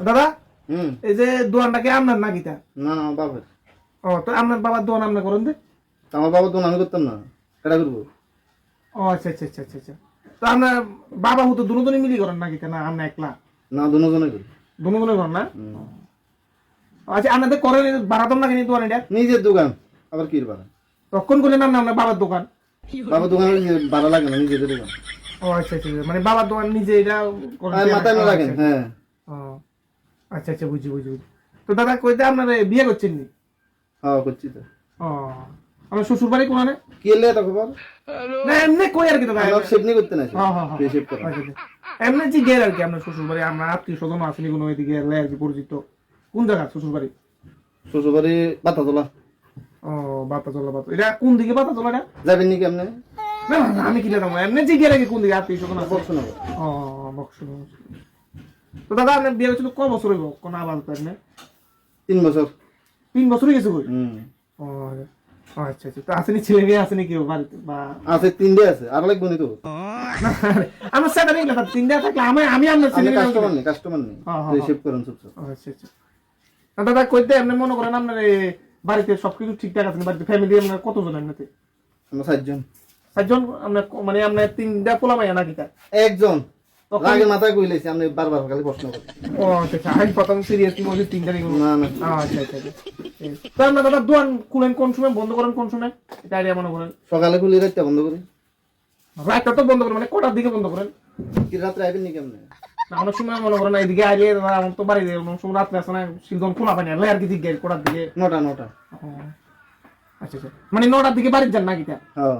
দাদা হুম। এই যে দোয়ানটাকে আপনার না গীতা না না বাপের। ও তো আপনার বাবার দোয়ান আপনি করেন দে। আমার বাবা তো আমি করতাম না। কেটা করব। ও আচ্ছা আচ্ছা আচ্ছা আচ্ছা আচ্ছা। তো আপনার বাবা হতো দুজনে মিলি করেন না গীতা না আপনি একলা? না দুজনে করি। দুজনে করেন না। আচ্ছা আপনাদের করেন বাড়াতাম না কিনি দোয়ান এটা নিজের দোকান আবার কি বাড়া তখন করলেন আপনি আপনার বাবার দোকান? বাবা দোকানে বাড়া লাগে না নিজেদের দোকান। ও আচ্ছা আচ্ছা আচ্ছা। মানে বাবার দোকান নিজে এটা মাথায় না। হ্যাঁ। ও, আচ্ছা আচ্ছা বুঝি বুঝি বুঝি তো দাদা কইতে আপনার বিয়ে করছেন নি? হ্যাঁ করছি তো। ও আমার শ্বশুর বাড়ি কোনে কি এলে তো খবর না এমনি কই আর কি দাদা আমার সেভ করতে না হ্যাঁ, হ্যাঁ, হ্যাঁ। সেভ করা। এমনি যে গের আর কি আপনার শ্বশুর বাড়ি আমরা আত্মীয় স্বজন আসেনি কোনো এদিকে এলে আর কি পরিচিত? কোন জায়গা শ্বশুর বাড়ি? শ্বশুর বাড়ি বাতা তোলা ও বাতা চলা বাতা এটা কোন দিকে বাতা চলা এটা? যাবেন নি কেমনে? না আমি কিনে দেবো এমনি কোন দিকে আত্মীয় স্বজন আছে? ও বক্স তো দাদা আপনার বিয়ে হয়েছিল ক বছর হইব? কোন আবার আপনি তিন বছর। তিন বছরই গেছে কই? ও ও, আচ্ছা আচ্ছা। তো আসেনি ছেলে মেয়ে আসেনি কেউ বাড়িতে? বা আছে তিনটে আছে। আর লাগবো নি তো। আমার তিনটা থাকলে আমি আমি আপনার ছেলে কাস্টমার নেই কাস্টমার নেই। হ্যাঁ, হ্যাঁ, করেন সব সব। আচ্ছা আচ্ছা। দাদা কইতে আপনি মনে করেন আপনার বাড়িতে সবকিছু ঠিকঠাক আছে বাড়িতে ফ্যামিলি আপনার কতজন আমরা সাতজন চারজন মানে আপনার তিনটা পোলা মাইয়া নাকি একজন। আগে মাথায় কইলেছি আপনি বারবার খালি প্রশ্ন করেন ও আচ্ছা আচ্ছা। আমি প্রথম সিরিয়াসলি বলছি তিনটা নিয়ে না না। আচ্ছা আচ্ছা আচ্ছা। তো আপনার দাদা দোয়ান খুলেন কোন সময়? বন্ধ করেন কোন সময়? এটা আইডিয়া মনে করেন। সকালে খুলে রাখতে বন্ধ করি। রাতটা তো বন্ধ করেন মানে কটার দিকে বন্ধ করেন? কি রাত্রে আইবেন নি কেমনে না অনেক সময় মনে করেন এদিকে আইলে আমার তো বাড়ি অনেক সময় রাত্রে আসে না সিলদন খোলা পানি আর আর কি দিকে কটার দিকে? নটা নটা। আচ্ছা আচ্ছা। মানে নটার দিকে বাড়ির যান নাকি তা হ্যাঁ।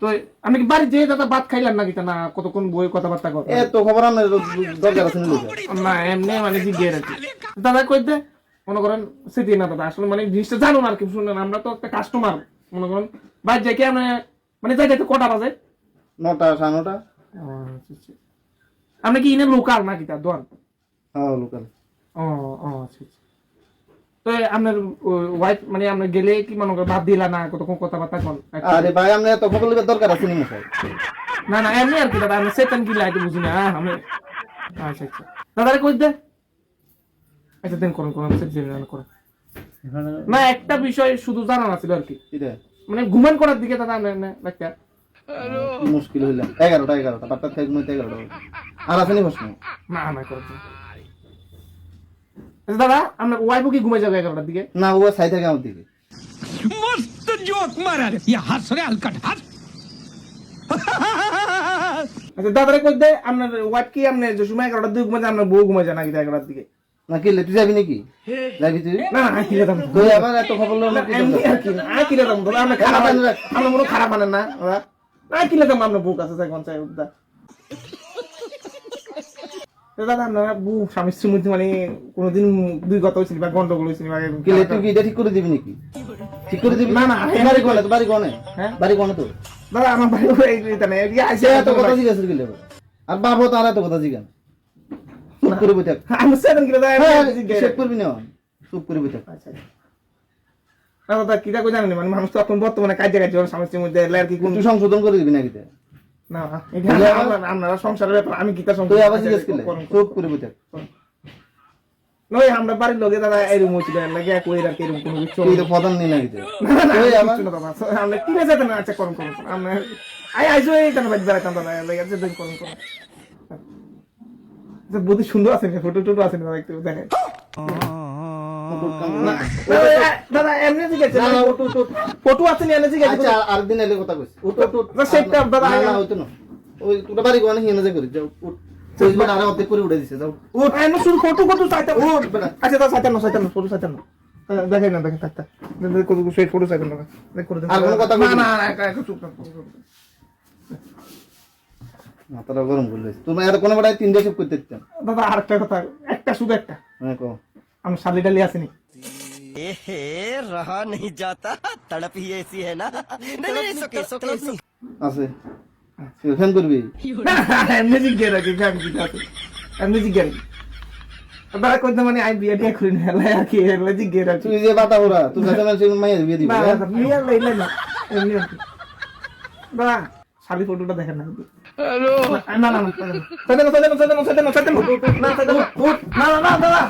তো আপনি কি বাড়ি যেয়ে দাদা ভাত খাইলেন নাকি তা না কতক্ষণ বই কথাবার্তা কর? এ তো খবর আপনার দরকার আছে না না এমনি মানে জিজ্ঞেস কি দাদা কইতে মনে করেন সেটি না দাদা আসলে মানে জিনিসটা জানুন আর কি শুনলেন আমরা তো একটা কাস্টমার মনে করেন বাইরে যাই কি আপনি মানে যাই যাইতে কটা বাজে? নটা সাড়ে নটা। আচ্ছা, আচ্ছা। আপনি কি ইনে লোকাল নাকি তার দোয়ান? হ্যাঁ লোকাল ও ও আচ্ছা আচ্ছা। তো আপনার ওয়াইফ মানে গেলে কি মনে করেন ভাত দিলা না কতক্ষণ কথাবার্তা কন আরে ভাই আপনি এত খবর লিবার দরকার আছে নি মশাই না না এমনি আর কি দাদা আমি সেকেন্ড কি লাইতে বুঝি না আমি আচ্ছা আচ্ছা। দাদা কই দে? আচ্ছা দেন করুন করুন সেট জেনে করুন। না একটা বিষয় শুধু জানা না ছিল আর কি। মানে ঘুমান করার দিকে দাদা না একটা মুশকিল হইলাম। এগারোটা এগারোটা বারটা থেকে ঘুমাইতে এগারোটা আর আছে নি প্রশ্ন? না আচ্ছা দাদা আপনার ওয়াইফও কি ঘুমে যাবে এগারোটার দিকে? না ও সাইডে গাঁও দিকে। মস্ত জোক মারা রে ইয়া হাস রে হালকা হাস আচ্ছা দাদারে কই দে আপনার ওয়াইফ কি আপনি যে সময় এগারোটার দিকে ঘুমে যায় আপনার বউ ঘুমে যায় নাকি এগারোটার দিকে? না কি তুই যাবি নাকি? যাবি তুই? না না কি দাম তুই আবার এত খবর লও না কি না কি দাম দাদা আমরা খারাপ আমরা মনে খারাপ মানে না না কি দাম আমরা বউ কাছে যাই কোন চাই দাদা আপনারা স্বামী স্ত্রীর মধ্যে মানে কোনোদিন হয়েছিল বা গন্ডগোল হয়েছিল বা কি লে, তুই কি এটা ঠিক করে দিবি নাকি? ঠিক করে দিবি? না, না, বাড়ি কোনে তো বাড়ি কোনে? হ্যাঁ? বাড়ি কোনে তো দাদা আমার ভাই এই এটা এদিকে আইসে এত কথা জিজ্ঞাসা করলে আর বাবু তার কথা চুপ করে থাক। আমি সেদিন কি দাদা হ্যাঁ, জিজ্ঞেস- হিসেব করবি না। চুপ করে বই থাক। আচ্ছা দাদা কিটা কই জানেন মানে মানুষ তো এখন বর্তমানে কাজে কাজে ওর স্বামী স্ত্রীর মধ্যে কি কোন সংশোধন করে দিবি নাকি? না আপনারা- আপনারা সংসারের ব্যাপার আমি সংসার আবার জিজ্ঞেস করলে। চুপ করে আমরা বাড়ির লোকে দাদা এরকম হয়েছিল লাগে কই আর কি এরকম কোনো কিছু তুই তো প্রধান নেই নাকি তে? না। আমরা আচ্ছা। আমরা আই বাড়ি বেড়াতাম দাদা, লাগে, বুদ্ধি সুন্দর আছে না, ফটো টটো আছে না, একটু দেখেন। না, দাদা, দাদা, এমনি জিজ্ঞেস না, না, করছি, উঠ, উঠ, উঠ। ফটো আছে না, এমনি জিজ্ঞেস আচ্ছা করছি। আরেকদিন এলে কথা কইছি। উঠ উঠ উঠ না, সেটা দাদা, না, না, হইতো না। ওই তোরা বাড়ি কোনে হিনে যে করি। যাও উঠ। তুই মানে অর্ধেক করে উঠে দিছে যাও। উঠ, এমনি শুধু ফটো, ফটো চাইতে, উঠ, আচ্ছা, দাদা, চাইতেন না, চাইতেন না, ফটো চাইতেন না। দেখেন না, দেখেন, থাক, থাক। দেন, দেন, কত- সেই ফটো চাইতেন না, দেখ, করে দেন। আর কোনো কথা না, না, না? না, একা- একা চুপ থাক, চুপ থাক। মাথাটা গরম করলে তুমি এত কোনো বেড়ায় তিনটে করতে দাদা আরেকটা কথা একটা শুধু একটা। হ্যাঁ কো আমি শালি ডালি আসিনি রহা নেই যাতা তড়প হি এসি হ্যায় না আছে ফ্যান করবি এমনি জিজ্ঞেস রাখি ফ্যান কি আছে এমনি জিজ্ঞেস রাখি বারা কইতে মানে আই বিয়ে দিয়ে খুলি না লাই কি এলে না দেখেন না না না না না না না না না না না না না